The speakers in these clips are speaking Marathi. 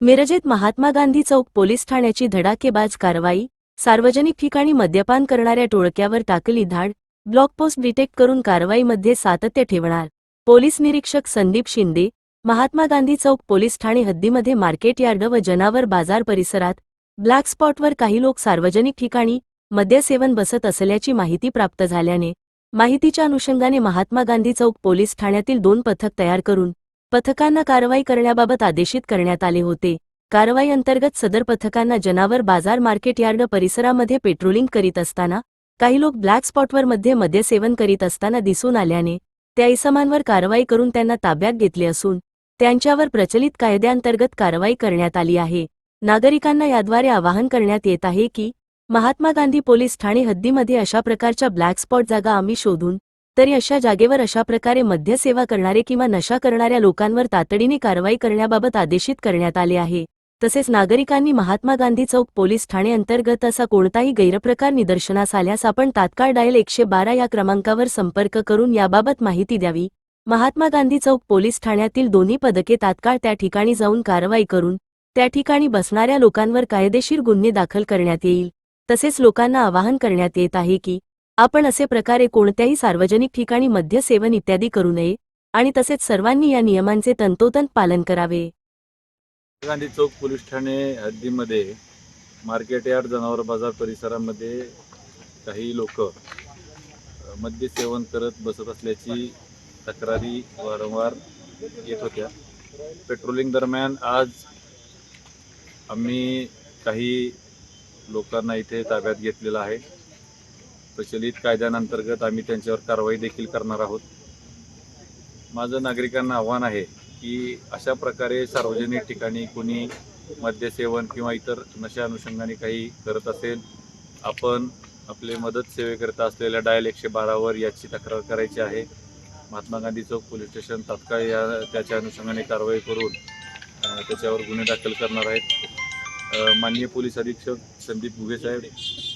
मिरजेत महात्मा गांधी चौक पोलीस ठाण्याची धडाकेबाज कारवाई सार्वजनिक ठिकाणी मद्यपान करणाऱ्या टोळक्यावर टाकली धाड ब्लॉकपोस्ट डिटेक्ट करून कारवाईमध्ये सातत्य ठेवणार. पोलीस निरीक्षक संदीप शिंदे महात्मा गांधी चौक पोलीस ठाणे हद्दीमध्ये मार्केट यार्ड व जनावर बाजार परिसरात ब्लॅक स्पॉटवर काही लोक सार्वजनिक ठिकाणी मद्यसेवन बसत असल्याची माहिती प्राप्त झाल्याने माहितीच्या अनुषंगाने महात्मा गांधी चौक पोलीस ठाण्यातील दोन पथक तयार करून पथकांना कारवाई करण्याबाबत आदेशित करण्यात आले होते. कारवाई अंतर्गत सदर पथकांना जनावर बाजार मार्केट यार्ड परिसरामध्ये पेट्रोलिंग करीत असताना काही लोक ब्लॅक स्पॉटवर मध्ये मद्यसेवन करीत असताना दिसून आल्याने त्या इसमांवर कारवाई करून त्यांना ताब्यात घेतले असून त्यांच्यावर प्रचलित कायद्याअंतर्गत कारवाई करण्यात आली आहे. नागरिकांना याद्वारे आवाहन करण्यात येत आहे की महात्मा गांधी पोलीस ठाणे हद्दीमध्ये अशा प्रकारच्या ब्लॅक स्पॉट जागा आम्ही शोधून तरी अशा जागेवर अशा प्रकारे मद्यसेवा करणारे किंवा नशा करणाऱ्या लोकांवर तातडीने कारवाई करण्याबाबत आदेशित करण्यात आले आहे. तसेच नागरिकांनी महात्मा गांधी चौक पोलीस ठाणे अंतर्गत असा कोणताही गैरप्रकार निदर्शनास आल्यास आपण तात्काळ डायल एकशे बारा या क्रमांकावर संपर्क करून याबाबत माहिती द्यावी. महात्मा गांधी चौक पोलीस ठाण्यातील दोन्ही पदके तात्काळ त्या ठिकाणी जाऊन कारवाई करून त्या ठिकाणी बसणाऱ्या लोकांवर कायदेशीर गुन्हे दाखल करण्यात येईल. तसेच लोकांना आवाहन करण्यात येत आहे की आपण असे प्रकारे कोणत्याही सार्वजनिक ठिकाणी मद्यसेवन इत्यादी करू नये आणि तसेच सर्वांनी या नियमांचे तंतोतंत पालन करावे. गांधी चौक पोलीस ठाणे हद्दीमध्ये मार्केट यार्ड जनावर बाजार परिसरामध्ये काही लोक मद्य सेवन करत बसत असल्याची तक्रारी वारंवार येत होत्या. पेट्रोलिंग दरम्यान आज आम्ही काही लोकांना इथे ताब्यात घेतलेलं आहे. प्रचलित कायद्यांतर्गत आम्ही त्यांच्यावर कारवाई देखील करणार आहोत. माझं नागरिकांना आव्हान आहे की अशा प्रकारे सार्वजनिक ठिकाणी कोणी मद्यसेवन किंवा इतर नशा अनुषंगाने काही करत असेल आपण आपले मदत सेवेकरिता असलेल्या डायल एकशे बारावर याची तक्रार करायची आहे. महात्मा गांधी चौक पोलीस स्टेशन तात्काळ या त्याच्या अनुषंगाने कारवाई करून त्याच्यावर गुन्हे दाखल करणार आहेत. माननीय पोलीस अधीक्षक संदीप घुगे साहेब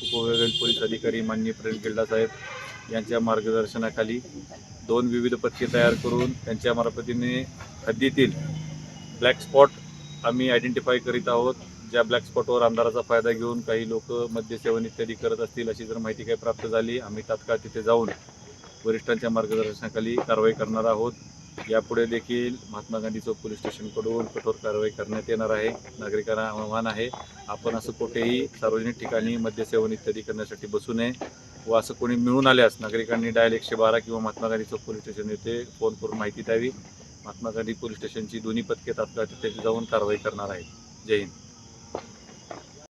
उपविभागीय पोलीस अधिकारी माननीय प्रेम गिल्डा साहेब यांच्या मार्गदर्शनाखाली दोन विविध पथके तयार करून त्यांच्या मार्फतीने हद्दीतील ब्लॅक स्पॉट आम्ही आयडेंटिफाय करीत आहोत. ज्या ब्लॅक स्पॉटवर अंधाराचा फायदा घेऊन काही लोक मद्यसेवन इत्यादी करत असतील अशी जर माहिती काही प्राप्त झाली आम्ही तात्काळ तिथे जाऊन वरिष्ठांच्या मार्गदर्शनाखाली कारवाई करणार आहोत. यापुढे देखील महात्मा गांधी चौक पोलीस स्टेशनकडून कठोर कारवाई करण्यात येणार आहे. नागरिकांना आव्हान आहे. आपण असं कुठेही सार्वजनिक ठिकाणी मद्यसेवन इत्यादी करण्यासाठी बसू नये व असं कोणी मिळून आल्यास नागरिकांनी डायल एकशे बारा किंवा महात्मा गांधी चौक पोलीस स्टेशन येथे फोन करून माहिती द्यावी. महात्मा गांधी पोलीस स्टेशनची दोन्ही पथके तात्काळ तिथे जाऊन कारवाई करणार आहेत. जय हिंद.